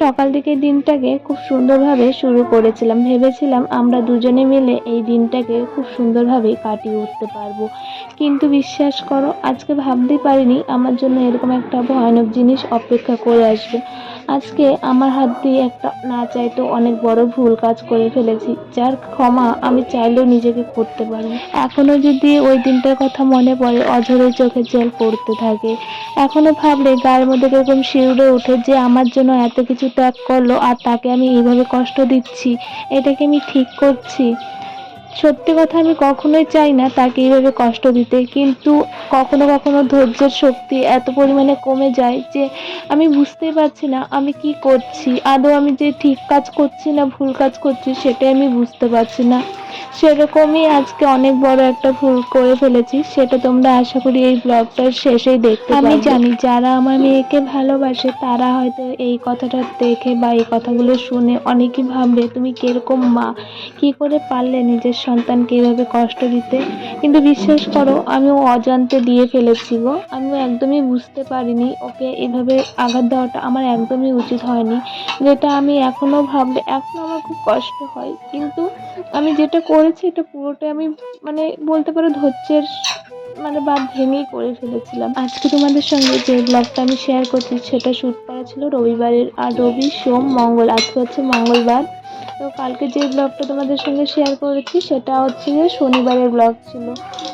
সকাল থেকে দিনটাকে খুব সুন্দরভাবে শুরু করেছিলাম। ভেবেছিলাম আমরা দুজনে মিলে এই দিনটাকে খুব সুন্দরভাবে কাটিয়ে উঠতে পারব। কিন্তু বিশ্বাস করো, আজকে ভাবতেই পারিনি আমার জন্য এরকম একটা ভয়ানক জিনিস অপেক্ষা করে আসবে। আজকে আমার হাত দিয়ে একটা না চাইতো অনেক বড় ভুল কাজ করে ফেলেছি, যার ক্ষমা আমি চাইলেও নিজেকে করতে পারি। এখনও যদি ওই দিনটার কথা মনে পড়ে, অঝরে চোখে জল পড়তে থাকে। এখনও ভাবলে গায়ের মধ্যে এরকম শিউরে ওঠে যে আমার জন্য এত কিছু ত্যাগ করল আর তাকে আমি এইভাবে কষ্ট দিচ্ছি, এটাকে আমি ঠিক করছি। সত্যি কথা আমি কখনোই চাই না তাকে এইভাবে কষ্ট দিতে, কিন্তু কখনো কখনো ধৈর্যের শক্তি এত পরিমাণে কমে যায় যে আমি বুঝতেই পারছি না আমি কি করছি। আদৌ আমি যে ঠিক কাজ করছি না ভুল কাজ করছি সেটাই আমি বুঝতে পারছি না। সেরকমই আজকে অনেক বড় একটা ভুল করে ফেলেছি সেটা তোমরা আশা করি এই ব্লগটার শেষেই দেখতে আমি জানি যারা আমার মেয়েকে ভালোবাসে তারা হয়তো এই কথাটা দেখে বা এই কথাগুলো শুনে অনেকেই ভাববে তুমি কীরকম মা? কি করে পারলে নিজের সন্তানকে এভাবে কষ্ট দিতে? কিন্তু বিশ্বাস করো আমিও অজান্তে দিয়ে ফেলেছি গো। আমিও একদমই বুঝতে পারিনি ওকে এভাবে আঘাত দেওয়াটা আমার একদমই উচিত হয়নি। যেটা আমি এখনও ভাবলে এখনও আমার খুব কষ্ট হয়। কিন্তু আমি যেটা করেছি, এটা পুরোটাই আমি মানে বলতে পারো ধৈর্যের মানে বাদ ভেঙেই করে ফেলেছিলাম। আজকে তোমাদের সঙ্গে যে ব্লগটা আমি শেয়ার করছি, সেটা শ্যুট করা ছিল রবিবারের আর রবি, সোম, মঙ্গল। আজকে হচ্ছে মঙ্গলবার। তো কালকে যে ব্লগটা তোমাদের সঙ্গে শেয়ার করেছি, সেটা হচ্ছে যে শনিবারের ব্লগ ছিল।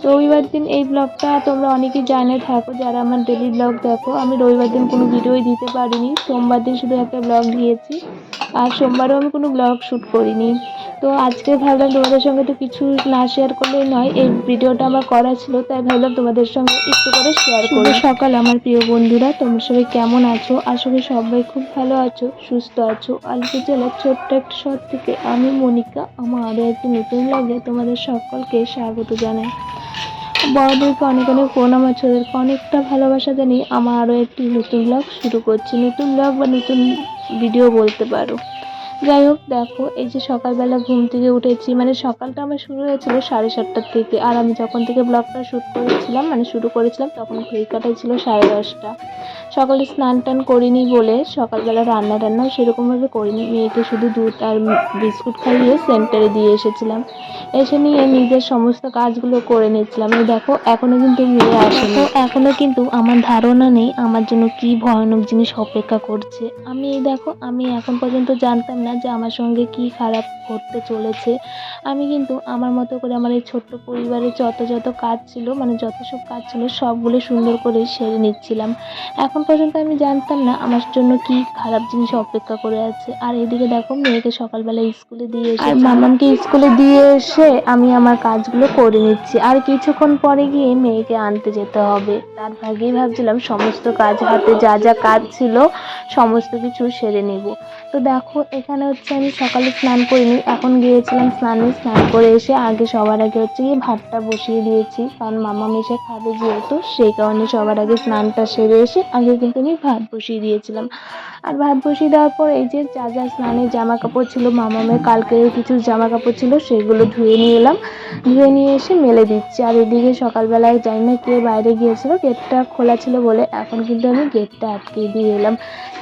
রবিবার দিন এই ব্লগটা তোমরা অনেকেই জানে থাকো, যারা আমার ডেলি ব্লগ দেখো, আমি রবিবার দিন কোনো ভিডিওই দিতে পারিনি। সোমবার দিন শুধু একটা ব্লগ দিয়েছি। আর সোমবারও আমি কোনো ব্লগ শ্যুট করিনি। তো আজকে ভাবলাম তোমাদের সঙ্গে তো কিছু না শেয়ার করলেই নয় এই ভিডিওটা আমার করা ছিল তাই ভাবলাম তোমাদের সঙ্গে একটু করে শেয়ার করব সকাল আমার প্রিয় বন্ধুরা তোমরা সবাই কেমন আছো? আশা করি সবাই খুব ভালো আছো সুস্থ আছো। আলিপুর জেলার ছোট্ট একটা শহর থেকে আমি মনিকা আমার আরও একটি নতুন লাগে তোমাদের সকলকে স্বাগত জানাই। বড়দেরকে অনেক অনেক প্রণাম আছে ওদেরকে অনেকটা ভালোবাসা জানিয়ে আমার আরও একটি নতুন ব্লগ শুরু করছি। নতুন ব্লগ বা নতুন ভিডিও বলতে পারো। যাই হোক, দেখো, এই যে সকালবেলা ঘুম থেকে উঠেছি মানে সকালটা আমার শুরু হয়েছিল সাড়ে সাতটার থেকে, আর আমি যখন থেকে ব্লগটা শ্যুট করেছিলাম মানে শুরু করেছিলাম, তখন ঘড়ি কাটাই ছিল সাড়ে দশটা। সকালে স্নান টান করিনি বলে সকালবেলা রান্না টান্নাও সেরকমভাবে করিনি, মেয়েকে শুধু দুধ আর বিস্কুট খাইয়ে সেন্টারে দিয়ে এসেছিলাম। এসে নিয়ে নিজের সমস্ত কাজগুলো করে নিয়েছিলাম। এই দেখো এখনও কিন্তু মেয়ে আসেনি। এখনও কিন্তু আমার ধারণা নেই, আমার জন্য কি ভয়ানক জিনিস অপেক্ষা করছে। আমি এই দেখো, আমি এখন পর্যন্ত জানতাম না যে আমার সঙ্গে কি খারাপ ঘটতে চলেছে। আমি কিন্তু আমার মতো করে আমার এই ছোট্ট পরিবারের যত যত কাজ ছিল মানে যত সব কাজ ছিল সবগুলো সুন্দর করে সেরে নিচ্ছিলাম। এখন পর্যন্ত আমি জানতাম না আমার জন্য কি খারাপ জিনিস অপেক্ষা করে আছে। আর এদিকে দেখো মেয়েকে সকালবেলা স্কুলে দিয়ে এসে মামামকে স্কুলে দিয়ে এসে আমি আমার কাজগুলো করে নিচ্ছি। আর কিছুক্ষণ পরে গিয়ে মেয়েকে আনতে যেতে হবে। তার ভাগেই ভাবছিলাম সমস্ত কাজ হাতে যা যা কাজ ছিল সমস্ত কিছু সেরে নেব। তো দেখো এখানে হচ্ছে আমি সকালে স্নান করিনি, এখন গিয়েছিলাম স্নানে, স্নান করে এসে আগে সবার আগে হচ্ছে গিয়ে ভাতটা বসিয়ে দিয়েছি, কারণ মামা মেশে খাবে যেহেতু, সেই কারণে সবার আগে স্নানটা সেরে এসে আগে কিন্তু আমি ভাত বসিয়ে দিয়েছিলাম। আর ভাত বসিয়ে দেওয়ার পর এই যে যা যা স্নানের জামা কাপড় ছিল, মামামের কালকে কিছু জামা কাপড় ছিল, সেগুলো ধুয়ে নিয়ে এলাম। ধুয়ে নিয়ে এসে মেলে দিচ্ছি। আর এদিকে সকালবেলায় জানি না কে বাইরে গিয়েছিল, গেটটা খোলা ছিল বলে এখন কিন্তু আমি গেটটা আটকে দিয়ে এলাম।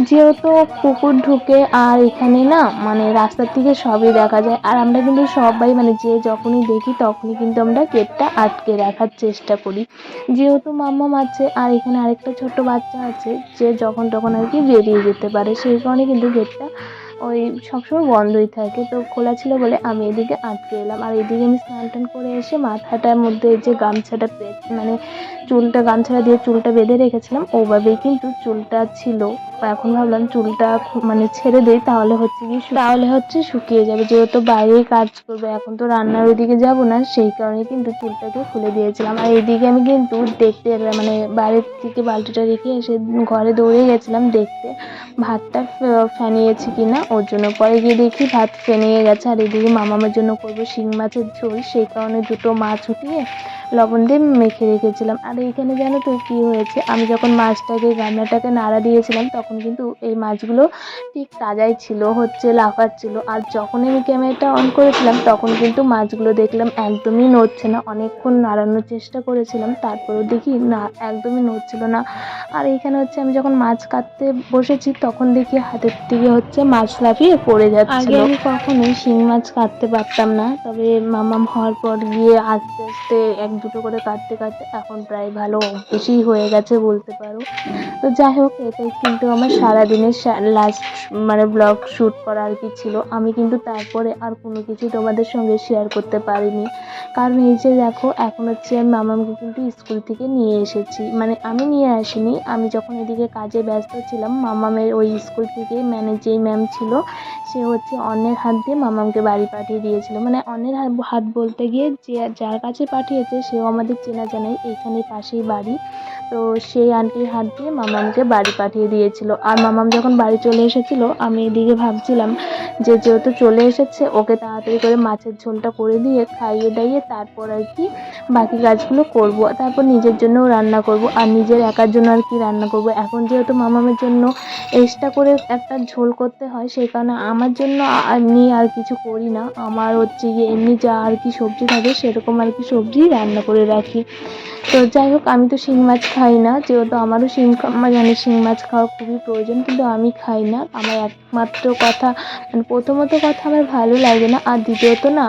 যেহেতু কুকুর ঢুকে আর এখানে না মানে রাস্তার থেকে সবই দেখা যায়। আর আমরা কিন্তু সবাই মানে যে যখনই দেখি তখনই কিন্তু আমরা গেটটা আটকে রাখার চেষ্টা করি। যেহেতু মাম্মাম আছে আর এখানে আরেকটা ছোট্ট বাচ্চা আছে, যে যখন তখন আর কি বেরিয়ে যেতে পারে সেই কারণে কিন্তু গেটটা ওই সবসময় বন্ধই থাকে। তো খোলা ছিল বলে আমি এদিকে আটকে এলাম। আর এদিকে আমি স্নান টান করে এসে মাথাটার মধ্যে যে গামছাটা মানে চুলটা গামছাটা দিয়ে চুলটা বেঁধে রেখেছিলাম, ওভাবেই কিন্তু চুলটা ছিল। এখন ভাবলাম চুলটা মানে ছেড়ে দিই, তাহলে হচ্ছে কি তাহলে হচ্ছে শুকিয়ে যাবে। যেহেতু বাইরেই কাজ করবে, এখন তো রান্নার ওইদিকে যাব না, সেই কারণে কিন্তু চুলটাকে খুলে দিয়েছিলাম। আর এইদিকে আমি কিন্তু দেখতে মানে বাইরের থেকে বালতিটা রেখে এসে ঘরে দৌড়ে গেছিলাম দেখতে। ভাতটা ফেনিয়েছি কিনা, ওর জন্য। পরে গিয়ে দেখি ভাত ফেনিয়ে গেছে, আর এদিকে মামামের জন্য করব শিং মাছের ঝোল। সেই কারণে দুটো মাছ উঠিয়ে লবণ দিয়ে মেখে রেখেছিলাম। আর এইখানে জানো তো কী হয়েছে? আমি যখন মাছটাকে, গামলাটাকে নাড়া দিয়েছিলাম, তখন কিন্তু এই মাছগুলো ঠিক তাজাই ছিল, হচ্ছে লাফাচ্ছিল আর যখন আমি ক্যামেরাটা অন করেছিলাম, তখন কিন্তু মাছগুলো দেখলাম একদমই নড়ছে না। অনেকক্ষণ নাড়ানোর চেষ্টা করেছিলাম, তারপরেও দেখি না, একদমই নড়ছিল না। আর এইখানে হচ্ছে আমি যখন মাছ কাটতে বসেছি, তখন দেখি হাতের থেকে হচ্ছে মাছ লাফিয়ে পড়ে যাচ্ছে আগে আমি কখনোই শিং মাছ কাটতে পারতাম না, তবে মামাম হওয়ার পর গিয়ে আস্তে আস্তে এক দুটো করে কাটতে কাটতে এখন প্রায় ভালো অভ্যেসই হয়ে গেছে বলতে পারো। তো যাই হোক, এটাই কিন্তু আমার সারাদিনের লাস্ট মানে ব্লগ শ্যুট করা আর কি ছিল। আমি কিন্তু তারপরে আর কোনো কিছু তোমাদের সঙ্গে শেয়ার করতে পারিনি। কারণ এই যে দেখো, এখন হচ্ছে আমি মামামকে কিন্তু স্কুল থেকে নিয়ে এসেছি। মানে আমি নিয়ে আসিনি, আমি যখন এদিকে কাজে ব্যস্ত ছিলাম, মামামের ওই স্কুল থেকে মানে যেই ম্যাম ছিল, সে হচ্ছে অন্যের হাত দিয়ে মামামকে বাড়ি পাঠিয়ে দিয়েছিল। মানে অন্যের হাত হাত বলতে গিয়ে যে যার কাছে পাঠিয়েছে সেও আমাদের চেনা জানাই, এইখানে পাশেই বাড়ি। তো সেই আন্টির হাত দিয়ে মামামকে বাড়ি পাঠিয়ে দিয়েছিল। আর মামাম যখন বাড়ি চলে এসেছিল, আমি এদিকে ভাবছিলাম যে যেহেতু চলে এসেছে, ওকে তাড়াতাড়ি করে মাছের ঝোলটা করে দিয়ে খাইয়ে দাইয়ে তারপর আর কি বাকি কাজগুলো করব। তারপর নিজের জন্যও রান্না করব, আর নিজের একার জন্য আর কি রান্না করব। এখন যেহেতু মামামের জন্য এক্সট্রা করে একটা ঝোল করতে হয়, সেই কারণে আমার জন্য এমনি আর কিছু করি না। আমার হচ্ছে গিয়ে এমনি যা আর কি সবজি থাকে, সেরকম আর কি সবজি রান্না করে রাখি। তো যাই হোক, আমি তো শিং মাছ খাই না, যেহেতু আমারও শিং জানি শিং মাছ খাওয়া খুবই প্রয়োজন, কিন্তু আমি খাই না। আমার একমাত্র কথা মানে প্রথমত কথা আমার ভালো লাগে না, আর দ্বিতীয়ত না,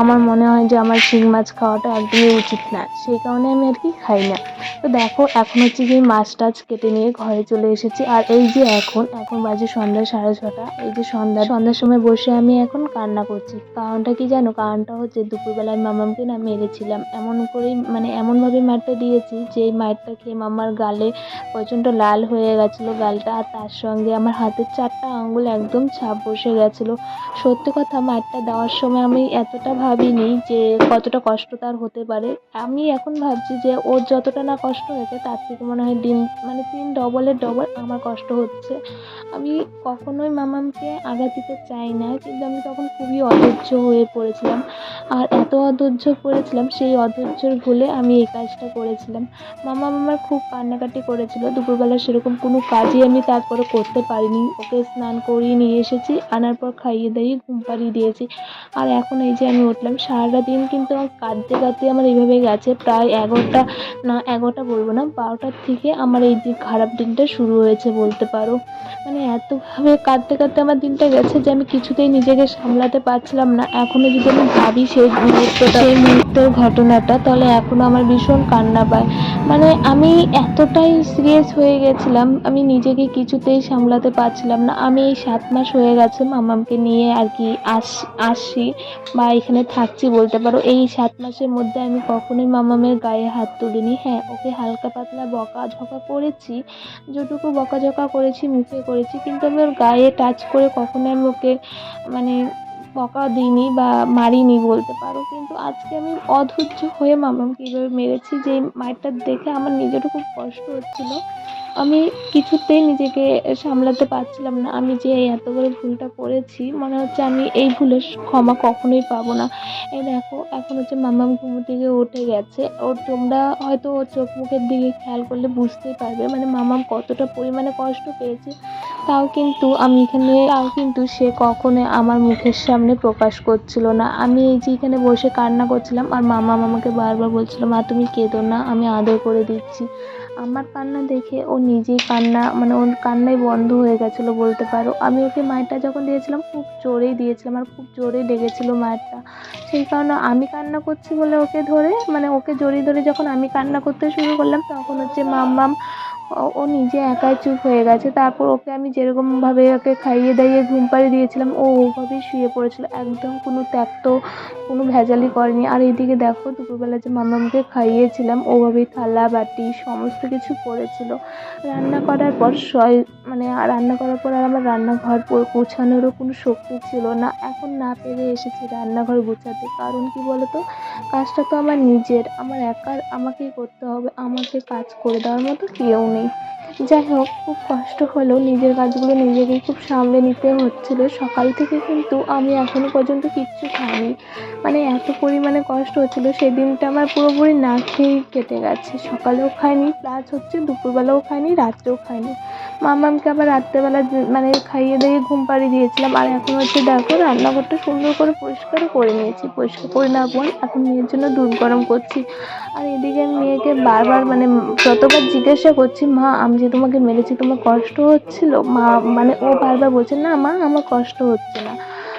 আমার মনে হয় যে আমার শিং মাছ খাওয়াটা একদমই উচিত না, সেই কারণে আমি আর কি খাই না। তো দেখো, এখন হচ্ছে যে মাছ টাছ কেটে নিয়ে ঘরে চলে এসেছি, আর এই যে এখন এখন বাজে সন্ধ্যা সাড়ে ছটা, এই যে সন্ধ্যা, সন্ধ্যার সময় বসে আমি এখন কান্না করছি। কারণটা কি জানো? কারণটা হচ্ছে দুপুরবেলায় মামামকে না মেরেছিলাম, এমন করেই মানে এমনভাবে মারটা দিয়েছি যে এই মারটা খেয়ে মামার গালে প্রচণ্ড লাল হয়ে গেছিল গালটা আর তার সঙ্গে আমার হাতের চারটা আঙুল একদম ছাপ বসে গেছিল। সত্যি কথা, মারটা দেওয়ার সময় আমি এতটা ভাবিনি যে কতটা কষ্ট তার হতে পারে। আমি এখন ভাবছি যে ওর যতটা না কষ্ট হয়েছে, তার থেকে মনে হয় দিন মানে তিন ডবলের ডবল আমার কষ্ট হচ্ছে। আমি কখনোই মামামকে আঘাত দিতে চাই না, কিন্তু আমি তখন খুবই অধৈর্য হয়ে পড়েছিলাম। আর এত অধৈর্য পড়েছিলাম, সেই অধৈর্যর ভুলে আমি এই কাজটা করেছিলাম। মামা আমার খুব কান্নাকাটি করেছিল। দুপুরবেলা সেরকম কোনো কাজই আমি তারপরে করতে পারিনি। ওকে স্নান করিয়ে নিয়ে এসেছি, আনার পর খাইয়ে দাইয়ে ঘুম পাড়িয়ে দিয়েছি। আর এখন এই যে আমি উঠলাম, সারাটা দিন কিন্তু আমার কাঁদতে কাঁদতে আমার এইভাবে গেছে। প্রায় এগারোটা, না, এগারোটা বলব না, বারোটার থেকে আমার এই দিন খারাপ দিনটা শুরু হয়েছে বলতে পারো। মানে এতভাবে কাঁদতে কাঁদতে আমার দিনটা গেছে যে আমি কিছুতেই নিজেকে সামলাতে পারছিলাম না। এখনও যদি আমি ভাবি সেই মুহূর্তটা, সেই মুহূর্তের ঘটনাটা তাহলে এখনও আমার ভীষণ কান্না পায়। মানে আমি এতটাই সিরিয়াস হয়ে গেছিলাম, আমি নিজেকে কিছুতেই সামলাতে পারছিলাম না। আমি এই সাত মাস হয়ে গেছে মামামকে নিয়ে আর কি আস, আসছি বা এখানে থাকছি বলতে পারো। এই সাত মাসের মধ্যে আমি কখনোই মামামের গায়ে হাত তুলিনি। হ্যাঁ ওকে হালকা পাতলা বকাঝকা করেছি যেটুকু বকাঝকা করেছি, মুখে করেছি, কিন্তু আমি ওর গায়ে টাচ করে কখনো আমি ওকে মানে বকা দিইনি বা মারিনি বলতে পারো। কিন্তু আজকে আমি অধৈর্য হয়ে মামামকে এইভাবে মেরেছি যে মারটা দেখে আমার নিজেরও খুব কষ্ট হচ্ছিল। আমি কিছুতেই নিজেকে সামলাতে পারছিলাম না। আমি যে এত বড় ভুলটা করেছি, মনে হচ্ছে আমি এই ভুলের ক্ষমা কখনোই পাবো না। এই দেখো, এখন হচ্ছে মামাম ঘুম থেকে উঠে গেছে। ওর তোমরা হয়তো ওর চোখ মুখের দিকে খেয়াল করলে বুঝতেই পারবে। মানে মামাম কতটা পরিমাণে কষ্ট পেয়েছে তাও কিন্তু আমি এখানে, তাও কিন্তু সে কখনো আমার মুখের সামনে প্রকাশ করছিল না। আমি এই যে এখানে বসে কান্না করছিলাম, আর মামা আমাকে বারবার বলছিল, মা, তুমি কেঁদো না, আমি আদর করে দিচ্ছি। আমার কান্না দেখে ও নিজেই কান্না মানে ওর কান্নাই বন্ধ হয়ে গেছিল বলতে পারো। আমি ওকে মায়েরটা যখন দিয়েছিলাম, খুব জোরেই দিয়েছিলাম আর খুব জোরে লেগেছিলো মায়েরটা। সেই কারণে আমি কান্না করছি বলে ওকে ধরে মানে ওকে জড়িয়ে ধরে যখন আমি কান্না করতে শুরু করলাম, তখন হচ্ছে মাম্মাম ও নিজে একাই চুপ হয়ে গেছে। তারপর ওকে আমি যেরকমভাবে ওকে খাইয়ে দাইয়ে ঘুম পাড়িয়ে দিয়েছিলাম, ও ওভাবেই শুয়ে পড়েছিল। একদম কোনো ত্যাক্ত, কোনো ভেজালই করেনি। আর এইদিকে দেখো, দুপুরবেলা যে মামামকে খাইয়েছিলাম, ওভাবেই থালা, বাটি, সমস্ত কিছু পড়েছিল রান্না করার পর সয় মানে রান্না করার পর আর আমার রান্নাঘর গোছানোরও কোনো শক্তি ছিল না। এখন না পেরে এসেছি রান্নাঘর গোছাতে। কারণ কি বলতো? কাজটা তো আমার নিজের। আমার একার আমাকেই করতে হবে। আমাকে কাজ করে দেওয়ার মতো কেউ নেই। যাই হোক, খুব কষ্ট হলেও নিজের কাজগুলো নিজেকেই খুব সামলে নিতে হচ্ছিল। সকাল থেকে কিন্তু আমি এখনও পর্যন্ত কিচ্ছু খাইনি। মানে এত পরিমাণে কষ্ট হচ্ছিল, সেদিনটা আমার পুরোপুরি না খেয়েই কেটে গেছে। সকালেও খাইনি, প্লাস হচ্ছে দুপুরবেলাও খাইনি, রাত্রেও খাইনি। মামামকে আবার রাত্রেবেলা মানে খাইয়ে দিয়ে ঘুম পাড়িয়ে দিয়েছিলাম। আর এখন হচ্ছে দেখো, রান্নাঘরটা সুন্দর করে পরিষ্কারও করে নিয়েছি। পরিষ্কার করে নেওয়ার পর এখন মেয়ের জন্য দুধ গরম করছি। আর এদিকে মেয়েকে বারবার মানে যতবার জিজ্ঞাসা করছি, মা, আমি যে তোমাকে মেরেছি, তোমার কষ্ট হচ্ছিল? মা মানে ও বারবার বলছে, না মা, আমার কষ্ট হচ্ছে না।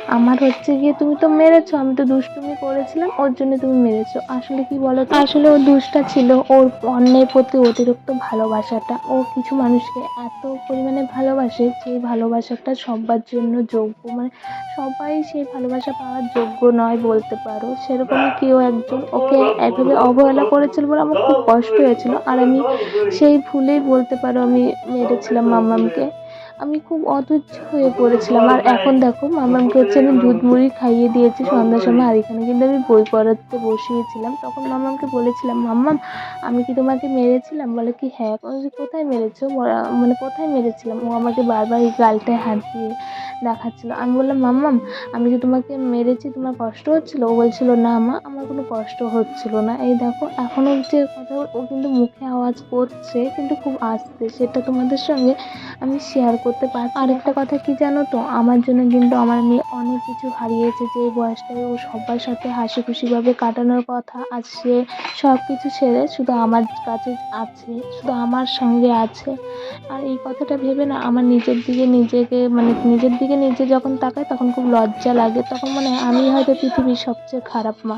আমার হচ্ছে গিয়ে তুমি তো মেরেছো, আমি তো দুষ্টুমি করেছিলাম, ওর জন্য তুমি মেরেছো। আসলে কি বলো তো? আসলে ও দুষ্টা ছিল, ওর অন্যের প্রতি অতিরিক্ত ভালোবাসাটা। ও কিছু মানুষকে এত পরিমাণে ভালোবাসে যে ভালোবাসাটা সবার জন্য যোগ্য। মানে সবাই সেই ভালোবাসা পাওয়ার যোগ্য নয় বলতে পারো। সেরকম কেউ একজন ওকে এভাবে অবহেলা করেছিল বলে আমার খুব কষ্ট হয়েছিল। আর আমি সেই ভুলেই বলতে পারো, আমি মেরেছিলাম মাম্মামকে আমি খুব অধৈর্য হয়ে পড়েছিলাম। আর এখন দেখো, মামামকে হচ্ছে আমি দুধ মুড়ি খাইয়ে দিয়েছি সন্ধ্যার সময় আর এখানে কিন্তু আমি বই পড়াতে বসিয়েছিলাম। তখন মামামকে বলেছিলাম, মাম্মাম, আমি কি তোমাকে মেরেছিলাম? বলে কি হ্যাঁ কোথায় মেরেছো? মানে কোথায় মেরেছিলাম? ও আমাকে বারবার এই গালটায় হাত দিয়ে দেখাচ্ছিল। আমি বললাম, মাম্মাম, আমি কি তোমাকে মেরেছি, তোমার কষ্ট হচ্ছিল? ও বলছিল, না মা, আমার কোনো কষ্ট হচ্ছিল না। এই দেখো এখনও যে কথা ও কিন্তু মুখে আওয়াজ করছে, কিন্তু খুব আস্তে। সেটা তোমাদের সঙ্গে আমি শেয়ার করতে পারছি আরেকটা কথা কি জানো তো? আমার জন্য কিন্তু আমার মেয়ে অনেক কিছু হারিয়েছে যে বয়সটায় ও সবার সাথে হাসি খুশিভাবে কাটানোর কথা। আজ সে সব কিছু ছেড়ে শুধু আমার কাছে আছে, শুধু আমার সঙ্গে আছে। আর এই কথাটা ভেবে না আমার নিজের দিকে নিজেকে মানে নিজের দিকে নিজে যখন তাকাই তখন খুব লজ্জা লাগে। তখন মনে হয় আমি হয়তো পৃথিবীর সবচেয়ে খারাপ মা।